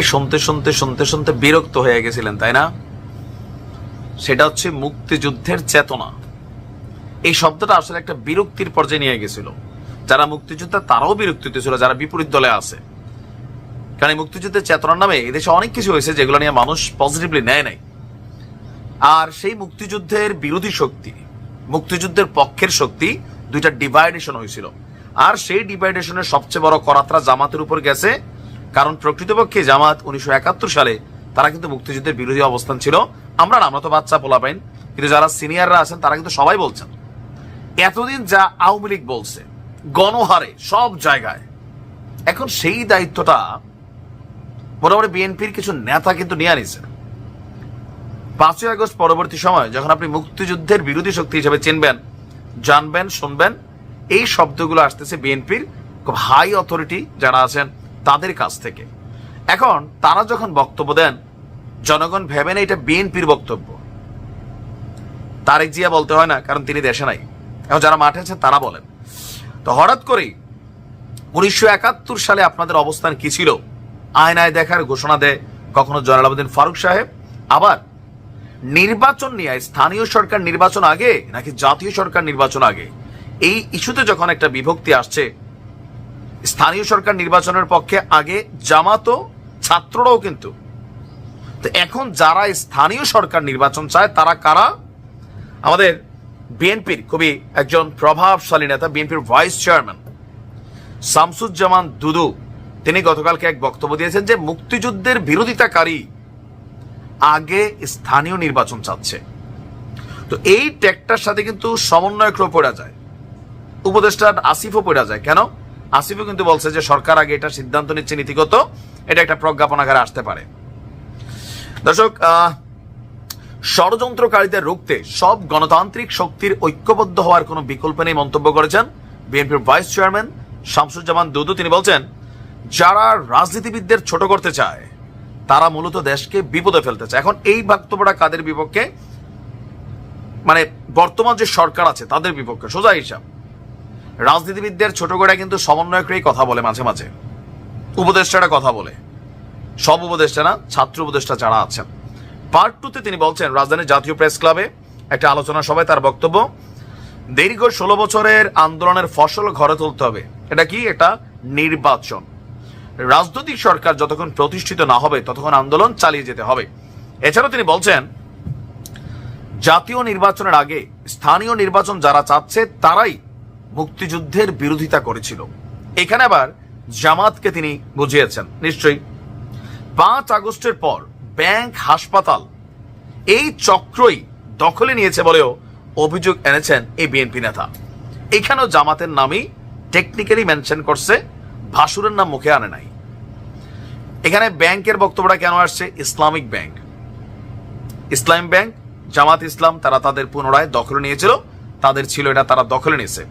কথাই শুনতে শুনতে শুনতে শুনতে বিরক্ত হয়ে গেছিলেন, তাই না? সেটা হচ্ছে মুক্তিযুদ্ধের চেতনা। এই শব্দটা আসলে একটা বিরক্তির পর্যায়ে নিয়ে গেছিল। যারা মুক্তিযোদ্ধা, তারাও বিরক্তিতে ছিল যারা বিপরীত দলে আছে। কারণ মুক্তিযুদ্ধের চেতনার নামে এদেশে অনেক কিছু হয়েছে যেগুলো নিয়ে মানুষ পজিটিভলি নেয় নাই। আর সেই মুক্তিযুদ্ধের বিরোধী শক্তি, মুক্তিযুদ্ধের পক্ষের শক্তি দুইটা ডিভাইডেশন হয়েছিল। আর সেই ডিভাইডেশনের সবচেয়ে বড় করাত্রা জামাতের উপর গেছে কারণ প্রকৃতপক্ষে জামাত উনিশশো একাত্তর সালে, তারা কিন্তু মুক্তিযুদ্ধের বিরোধী অবস্থান ছিল। আমরা আমরা তো বাচ্চা পোলা পাইন কিন্তু যারা সিনিয়ররা আছেন, তারা কিন্তু সবাই বলছেন। এতদিন যা আওয়ামী লীগ বলছে, গণহারে, সব জায়গায়, এখন সেই দায়িত্বটা মোটামুটি বিএনপির কিছু নেতা কিন্তু নিয়ে নিছে পাঁচই আগস্ট পরবর্তী সময় যখন আপনি মুক্তিযুদ্ধের বিরোধী শক্তি হিসেবে চিনবেন, জানবেন, শুনবেন, এই শব্দগুলো আসতেছে বিএনপির খুব হাই অথরিটি যারা আছেন। তাদের কাছ থেকে। এখন তারা যখন বক্তব্য দেন, জনগণ ভেবে না এটা বিএনপির বক্তব্য। তারেক জিয়া বলতে হয় না, কারণ তিনি দেশে নাই। এখন যারা মাঠে আছেন তারা বলেন। তো হঠাৎ করেই উনিশশো একাত্তর সালে আপনাদের অবস্থান কি ছিল? আয়নায় দেখার ঘোষণা দেয় কখনো জলালাবুদ্দিন ফারুক সাহেব, আবার নির্বাচন নিয়ে স্থানীয় সরকার নির্বাচন আগে নাকি জাতীয় সরকার নির্বাচন আগে? এই ইস্যুতে যখন একটা বিভক্তি আসছে স্থানীয় সরকার নির্বাচনের পক্ষে আগে জামাতো ছাত্ররাও কিন্তু। তো এখন যারা স্থানীয় সরকার নির্বাচন চায়, তারা কারা? আমাদের বিএনপির খুবই একজন প্রভাবশালী নেতা, বিএনপির ভাইস চেয়ারম্যান, শামসুজ্জামান দুদু। তিনি গতকালকে এক বক্তব্য দিয়েছেন যে মুক্তিযুদ্ধের বিরোধিতাকারী আগে স্থানীয় নির্বাচন চাচ্ছে। তো এই ট্যাগটার সাথে কিন্তু সমন্বয়করাও পড়া যায়। উপদেষ্টা আসিফও পড়া যায়। কেন? আসিফও কিন্তু বলছে যে সরকার আগে এটা সিদ্ধান্ত নিচ্ছে নীতিগত, এটা একটা প্রজ্ঞাপনাগারে আসতে পারে। দর্শক ষড়যন্ত্রকারীদের রুখতে সব গণতান্ত্রিক শক্তির ঐক্যবদ্ধ হওয়ার কোনো বিকল্প নেই মন্তব্য করেছেন বিএনপির ভাইস চেয়ারম্যান শামসুজ্জামান দুদু। তিনি বলছেন, যারা রাজনীতিবিদদের ছোট করতে চায়, তারা মূলত দেশকে বিপদে ফেলতে চায়। এখন এই বক্তব্যটা কাদের বিপক্ষে? মানে বর্তমান যে সরকার আছে, তাদের বিপক্ষে। সোজা হিসাব রাজনীতিবিদদের ছোট করে কিন্তু সমন্বয়করাই কথা বলে মাঝে মাঝে। উপদেষ্টারা কথা বলে। সব উপদেষ্টা না, ছাত্র উপদেষ্টা যারা আছেন। পার্ট টুতে তিনি বলছেন, রাজধানীর জাতীয় প্রেস ক্লাবে একটা আলোচনা সভায় তার বক্তব্য, দীর্ঘ ষোলো বছরের আন্দোলনের ফসল ঘরে তুলতে হবে। এটা কি? এটা নির্বাচন। রাজনৈতিক সরকার যতক্ষণ প্রতিষ্ঠিত না হবে, ততক্ষণ আন্দোলন চালিয়ে যেতে হবে। এছাড়াও তিনি বলছেন, জাতীয় নির্বাচনের আগে স্থানীয় নির্বাচন যারা চাচ্ছে, তারাই মুক্তিযুদ্ধের বিরোধিতা করেছিল। এখানে আবার জামাতকে তিনি বুঝিয়েছেন, নিশ্চয়ই। পাঁচ আগস্টের পর ব্যাংক হাসপাতাল এই চক্রই দখলে নিয়েছে বলেও অভিযোগ এনেছেন এই বিএনপি নেতা। এখানেও জামাতের নামই টেকনিক্যালি মেনশন করছে, ভাসুরের নাম মুখে আনে নাই। এখানে ব্যাংকের বক্তব্যটা কেন আসছে? Islamic bank. Islam bank, Jamaat Islam, তারা তাদের পুনরায় দখলে নিয়েছিল, তাদের ছিল এটা, তারা দখলে নিয়েছে।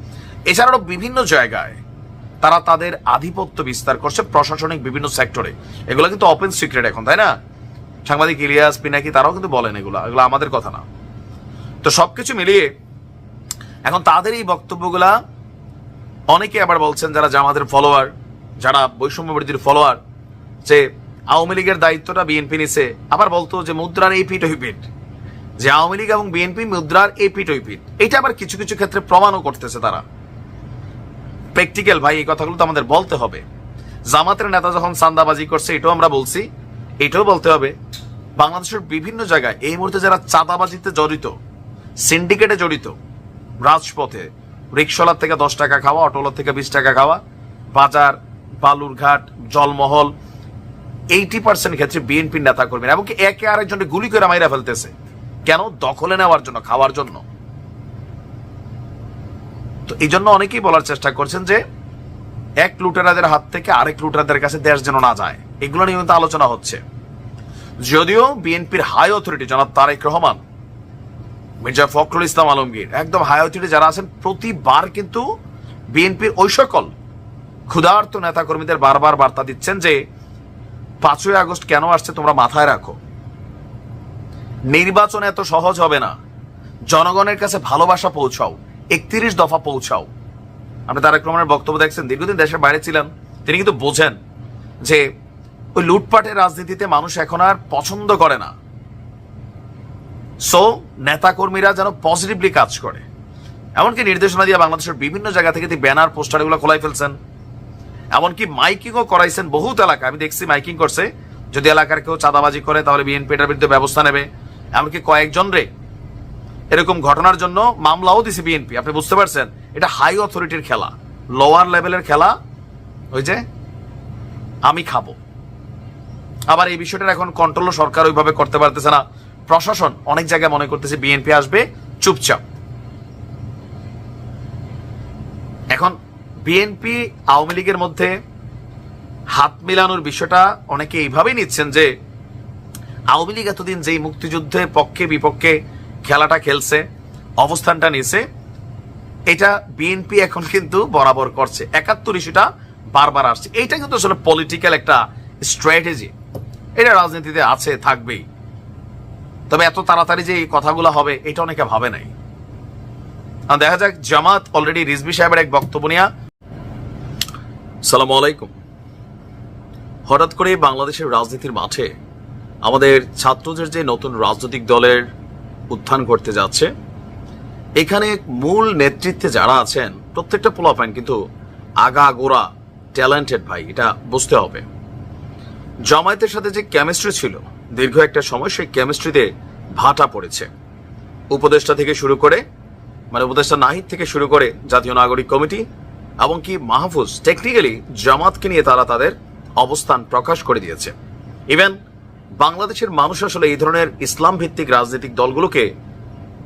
এছাড়াও বিভিন্ন জায়গায় তারা তাদের আধিপত্য বিস্তার করছে প্রশাসনিক বিভিন্ন সেক্টরে। এগুলো কিন্তু ওপেন সিক্রেট এখন, তাই না? সাংবাদিক ইলিয়াস, পিনাকি, তারাও কিন্তু বলেন এগুলো। এগুলো আমাদের কথা না। তো সবকিছু মিলিয়ে এখন তাদের এই বক্তব্যগুলা অনেকে আবার বলছেন যারা জামাতের ফলোয়ার যারা বৈষম্য বিরোধীর ফলোয়ার যে আওয়ামী লীগের দায়িত্বটা বিএনপি নিছে, আবার বলতো যে মুদ্রার এই পিঠ ওই পিঠ, যে আওয়ামী লীগ এবং বিএনপি মুদ্রার এই পিঠ ওই পিঠ। এটা আবার কিছু কিছু ক্ষেত্রে প্রমাণও করতেছে তারা। প্র্যাকটিক্যাল ভাই, এই কথাগুলো তো আমাদের বলতে হবে। জামাতের নেতা যখন চান্দাবাজি করছে, এটাও আমরা বলছি, এটাও বলতে হবে, বাংলাদেশের বিভিন্ন জায়গায় এই মুহূর্তে যারা চাঁদাবাজিতে জড়িত, সিন্ডিকেটে জড়িত, রাজপথে রিক্সলার থেকে দশ টাকা খাওয়া অটোলার থেকে বিশ টাকা খাওয়া, বাজার, বালুরঘাট, জলমহল, এইটি পার্সেন্ট ক্ষেত্রে বিএনপির নেতা কর্মীরা এমনকি একে আরেকজনকে গুলি করে মাইরা ফেলতেছে। কেন? দখলে নেওয়ার জন্য, খাওয়ার জন্য। তো এই জন্য অনেকেই বলার চেষ্টা করছেন যে এক লুটেরাদের হাত থেকে আরেক লুটেরাদের কাছে দেশ যেন না যায়। এগুলো নিয়ে আলোচনা হচ্ছে। যদিও বিএনপির হাই অথরিটি জনাব তারেক রহমান, মির্জা ফখরুল ইসলাম আলমগীর, একদম হাই অথরিটি যারা আছেন, প্রতিবার কিন্তু বিএনপির ওই সকল ক্ষুধার্ত নেতাকর্মীদের বারবার বার্তা দিচ্ছেন যে পাঁচই আগস্ট কেন আসছে তোমরা মাথায় রাখো। নির্বাচন এত সহজ হবে না। জনগণের কাছে ভালোবাসা পৌঁছাও। একত্রিশ দফা পৌঁছাও। আপনি তারেক রহমানের বক্তব্য দেখছেন, দীর্ঘদিন দেশের বাইরে ছিলেন তিনি কিন্তু বোঝেন যে ওই লুটপাটের রাজনীতিতে মানুষ এখন আর পছন্দ করে না। সো নেতাকর্মীরা যেন পজিটিভলি কাজ করে। এমনকি নির্দেশনা দিয়ে বাংলাদেশের বিভিন্ন জায়গা থেকে ব্যানার, পোস্টার এগুলো খোলাই ফেলছেন। এমনকি মাইকিংও করাইছেন বহুত এলাকা। আমি দেখছি মাইকিং করছে, যদি এলাকার কেউ চাঁদাবাজি করে, তাহলে বিএনপি এটার বিরুদ্ধে ব্যবস্থা নেবে। এমনকি কয়েকজন রে এরকম ঘটনার জন্য মামলাও দিছে বিএনপি, আপনি বুঝতে পারছেন? এটা হাই অথরিটির খেলা লোয়ার লেভেলের খেলা। ওই যে, আমি খাব। আবার এই বিষয়টা এখন কন্ট্রোল সরকার ওইভাবে করতে পারতেছে না। প্রশাসন অনেক জায়গায় মনে করতেছে বিএনপি আসবে, চুপচাপ। এখন বিএনপি আওয়ামী লীগের মধ্যে হাত মিলানোর বিষয়টা অনেকে এইভাবেই নিচ্ছেন যে, আওয়ামী লীগ এতদিন যেই মুক্তিযুদ্ধের পক্ষে বিপক্ষে খেলাটা খেলছে, অবস্থানটা নিয়েছে। এটা বিএনপি এখন কিন্তু বরাবর করছে। একাত্তর ইস্যুটা বারবার আসছে। এইটা কিন্তু আসলে পলিটিক্যাল একটা স্ট্র্যাটেজি এটা রাজনীতিতে আছে, থাকবেই। তবে এত তাড়াতাড়ি যে এই কথাগুলো হবে, এটা অনেকে ভাবে নাই। দেখা যাক, জামাত অলরেডি রিজবি সাহেবের এক বক্তব্য নিয়ে। সালাম আলাইকুম। হঠাৎ করে বাংলাদেশের রাজনীতির মাঠে আমাদের ছাত্রদের যে নতুন রাজনৈতিক দলের উত্থান করতে যাচ্ছে। এখানে মূল নেতৃত্বে যারা আছেন, প্রত্যেকটা পোলাপাইন কিন্তু আগা গোড়া ট্যালেন্টেড ভাই, এটা বুঝতে হবে। জামায়াতের সাথে যে কেমিস্ট্রি ছিল, দীর্ঘ একটা সময় সেই কেমিস্ট্রিতে ভাটা পড়েছে। উপদেষ্টা থেকে শুরু করে মানে উপদেষ্টা নাহিদ থেকে শুরু করে জাতীয় নাগরিক কমিটি এবং কি মাহফুজ টেকনিক্যালি জামাতকে নিয়ে তারা তাদের অবস্থান প্রকাশ করে দিয়েছে। ইভেন বাংলাদেশের মানুষ আসলে এই ধরনের ইসলাম ভিত্তিক রাজনৈতিক দলগুলোকে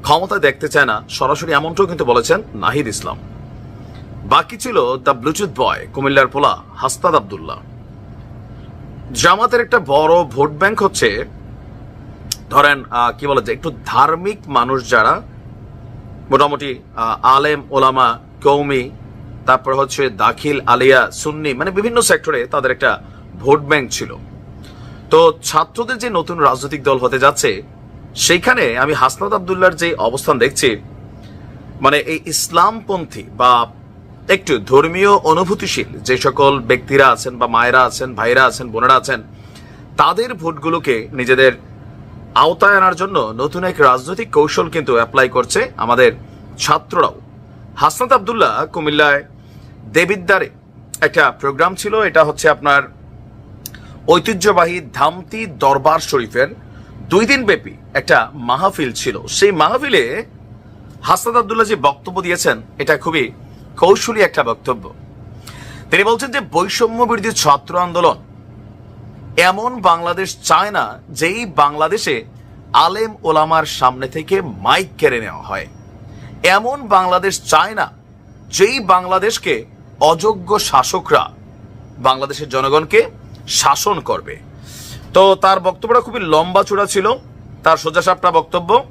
ক্ষমতায় দেখতে চায় না, সরাসরি এমনটাও কিন্তু বলেছেন নাহিদ ইসলাম। বাকি ছিল দ্য ব্লুটুথ বয়, কুমিল্লার পোলা হাস্তাদ আবদুল্লাহ। জামাতের একটা বড় ভোট ব্যাংক হচ্ছে, ধরেন কি বলা যায় একটু ধার্মিক মানুষ যারা, মোটামুটি আলেম, ওলামা, কৌমি, তারপর হচ্ছে দাখিল, আলিয়া, সুন্নি মানে বিভিন্ন সেক্টরে তাদের একটা ভোট ব্যাংক ছিল। তো ছাত্রদের যে নতুন রাজনৈতিক দল হতে যাচ্ছে, সেইখানে আমি হাসনাত আবদুল্লার যে অবস্থান দেখছি মানে এই ইসলামপন্থী বা একটু ধর্মীয় অনুভূতিশীল যে সকল ব্যক্তিরা আছেন বা মায়েরা আছেন ভাইরা আছেন, বোনেরা আছেন, তাদের ভোটগুলোকে নিজেদের আওতায় আনার জন্য নতুন এক রাজনৈতিক কৌশল কিন্তু অ্যাপ্লাই করছে আমাদের ছাত্ররাও। হাসনাত আবদুল্লাহ কুমিল্লায় দেবিদ্বারে একটা প্রোগ্রাম ছিল, এটা হচ্ছে আপনার ঐতিহ্যবাহী ধামতি দরবার শরীফের দুই দিন ব্যাপী একটা মাহফিল ছিল। সেই মাহফিলে হাসনাত আবদুল্লাহ যে বক্তব্য দিয়েছেন, এটা খুবই কৌশলী একটা বক্তব্য। তিনি বলছেন যে, বৈষম্য বিরোধী ছাত্র আন্দোলন এমন বাংলাদেশ চায় না যেই বাংলাদেশে আলেম ওলামার সামনে থেকে মাইক কেড়ে নেওয়া হয়। এমন বাংলাদেশ চায় না যেই বাংলাদেশকে অযোগ্য শাসকরা, বাংলাদেশের জনগণকে শাসন করবে। তো তার বক্তব্যটা খুবই লম্বা চূড়া ছিল। তার সোজাসাপটা বক্তব্য,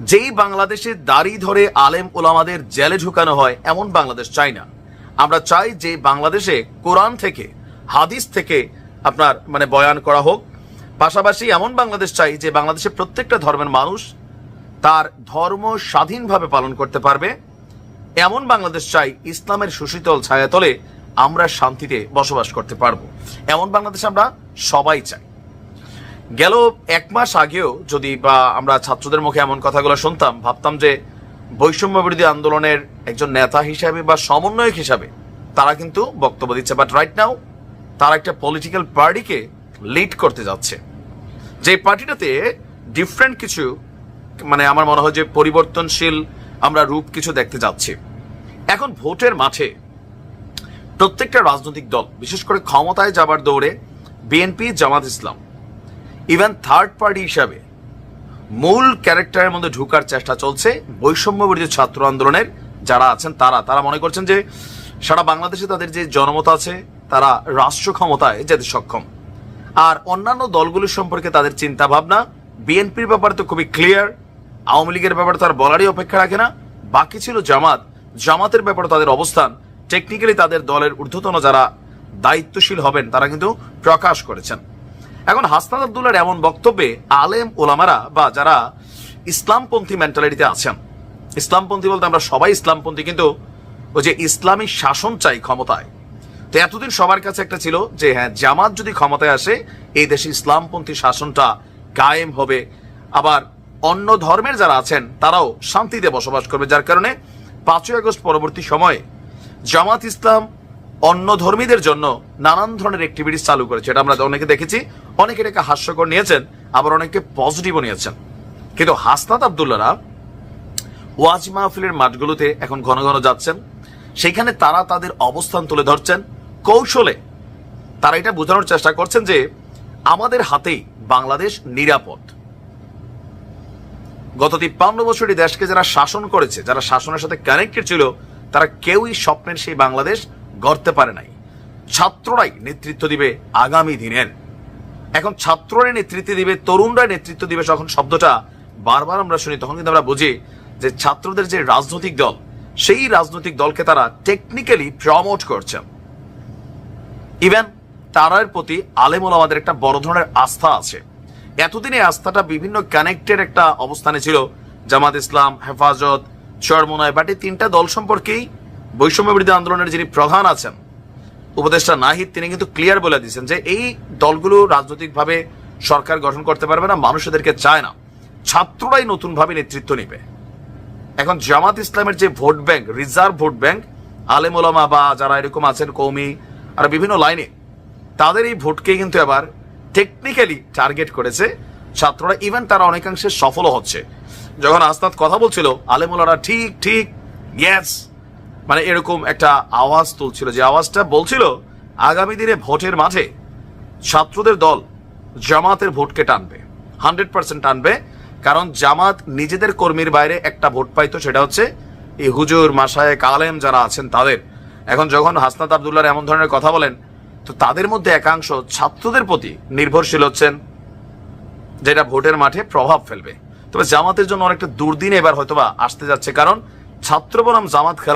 যেই বাংলাদেশে দাড়ি ধরে আলেম ওলামাদের জেলে ঢুকানো হয়, এমন বাংলাদেশ চাই না। আমরা চাই যে বাংলাদেশে কোরআন থেকে, হাদিস থেকে আপনার মানে বয়ান করা হোক। পাশাপাশি এমন বাংলাদেশ চাই যে বাংলাদেশে প্রত্যেকটা ধর্মের মানুষ তার ধর্ম স্বাধীনভাবে পালন করতে পারবে। এমন বাংলাদেশ চাই, ইসলামের সুশীতল ছায়াতলে আমরা শান্তিতে বসবাস করতে পারব। এমন বাংলাদেশ আমরা সবাই চাই। গেল এক মাস আগেও যদি বা আমরা ছাত্রদের মুখে এমন কথাগুলো শুনতাম, ভাবতাম যে বৈষম্য বিরোধী আন্দোলনের একজন নেতা হিসাবে বা সমন্বয়ক হিসাবে তারা কিন্তু বক্তব্য দিচ্ছে। বাট রাইট নাও তারা একটা পলিটিক্যাল পার্টিকে লিড করতে যাচ্ছে। যে পার্টিটাতে ডিফারেন্ট কিছু মানে আমার মনে হয় যে পরিবর্তনশীল আমরা রূপ কিছু দেখতে যাচ্ছি। এখন ভোটের মাঠে প্রত্যেকটা রাজনৈতিক দল, বিশেষ করে ক্ষমতায় যাবার দৌড়ে BNP, Jamaat Islam even third party হিসাবে মূল ক্যারেক্টারের মধ্যে ঢুকার চেষ্টা চলছে বৈষম্য বিরোধী ছাত্র আন্দোলনের যারা আছেন তারা। তারা মনে করছেন যে সারা বাংলাদেশে তাদের যে জনমত আছে, তারা রাষ্ট্র ক্ষমতায় যেতে সক্ষম। আর অন্যান্য দলগুলোর সম্পর্কে তাদের চিন্তা ভাবনা বিএনপির ব্যাপারে তো খুবই ক্লিয়ার আওয়ামী লীগের ব্যাপারে তার বলারই অপেক্ষা রাখে না। বাকি ছিল জামাত, জামাতের ব্যাপারে তাদের অবস্থান টেকনিক্যালি তাদের দলের ঊর্ধ্বতন যারা দায়িত্বশীল হবেন, তারা কিন্তু প্রকাশ করেছেন। এখন হাসনাত আবদুল্লার এমন বক্তব্যে আলেম ওলামারা বা যারা ইসলামপন্থী মেন্টালিটিতে আছেন, ইসলামপন্থী বলতে আমরা সবাই ইসলামপন্থী, কিন্তু ওই যে ইসলামী শাসন চাই ক্ষমতায়। তো এতদিন সবার কাছে একটা ছিল যে হ্যাঁ জামাত যদি ক্ষমতায় আসে, এই দেশে ইসলামপন্থী শাসনটা কায়েম হবে। আবার অন্য ধর্মের যারা আছেন, তারাও শান্তিতে বসবাস করবে, যার কারণে পাঁচই আগস্ট পরবর্তী সময়ে জামাত ইসলাম অন্য ধর্মীদের জন্য নানান ধরনের অ্যাক্টিভিটিস চালু করেছে। এটা আমরা অনেকে দেখেছি। অনেকে এটাকে হাস্যকর নিয়েছেন, আবার অনেকে পজিটিভও নিয়েছেন। কিন্তু হাসনাত আবদুল্লারা ওয়াজ মাহফিলের মাঠগুলোতে এখন ঘন ঘন যাচ্ছেন। সেখানে তারা তাদের অবস্থান তুলে ধরছেন। কৌশলে তারা এটা বোঝানোর চেষ্টা করছেন যে আমাদের হাতেই বাংলাদেশ নিরাপদ। গত তিপ্পান্ন বছর এই দেশকে যারা শাসন করেছে, যারা শাসনের সাথে কানেক্টেড ছিল তারা কেউই স্বপ্নের সেই বাংলাদেশ গড়তে পারে নাই। ছাত্ররাই নেতৃত্ব দিবে আগামী দিনের। এখন ছাত্ররাই নেতৃত্ব দিবে তরুণরা নেতৃত্ব দিবে যখন শব্দটা বারবার আমরা শুনি, তখন কিন্তু আমরা বুঝি যে ছাত্রদের যে রাজনৈতিক দল, সেই রাজনৈতিক দলকে তারা টেকনিক্যালি প্রমোট করছেন ইভেন তারার প্রতি আলেমুল আমাদের একটা বড় ধরনের আস্থা আছে। এতদিনে আস্থাটা বিভিন্ন কানেক্টেড একটা অবস্থানে ছিল। জামাত ইসলাম, হেফাজত চরমোনায় বাট তিনটা দল সম্পর্কেই বৈষম্য বিরোধী আন্দোলনের যিনি প্রধান আছেন, উপদেষ্টা নাহিদ, তিনি কিন্তু ক্লিয়ার বলে দিয়েছেন যে এই দলগুলো রাজনৈতিকভাবে সরকার গঠন করতে পারবে না, মানুষ এদেরকে চায় না। ছাত্ররাই নতুনভাবে নেতৃত্ব নেবে। এখন জামাত ইসলামের যে vote bank, reserve vote bank, আলেম ওলামা বা যারা এরকম আছেন কৌমি আর বিভিন্ন লাইনে, তাদের এই ভোটকে কিন্তু এবার টেকনিক্যালি টার্গেট করেছে ছাত্ররা ইভেন তারা অনেকাংশে সফলও হচ্ছে। যখন আস্তাদ কথা বলছিল, আলেমুলারা ঠিক ঠিক ইয়েস মানে এরকম একটা আওয়াজ তুলছিল। যে আওয়াজটা বলছিল, আগামী দিনে ভোটের মাঠে ছাত্রদের দল জামাতের ভোটকে টানবে। হান্ড্রেড পার্সেন্ট টানবে। কারণ জামাত নিজেদের কর্মীর বাইরে একটা ভোট পাইতো, সেটা হচ্ছে এই হুজুর মাসায় কালেম যারা আছেন তাদের। এখন যখন হাসনাত আবদুল্লাহ এমন ধরনের কথা বলেন, তো তাদের মধ্যে একাংশ ছাত্রদের প্রতি নির্ভরশীল হচ্ছেন। যেটা ভোটের মাঠে প্রভাব ফেলবে। তবে জামাতের জন্য অনেকটা দুর্দিন এবার হয়তোবা আসতে যাচ্ছে, কারণ ছাত্র বনাম জামাত খেলা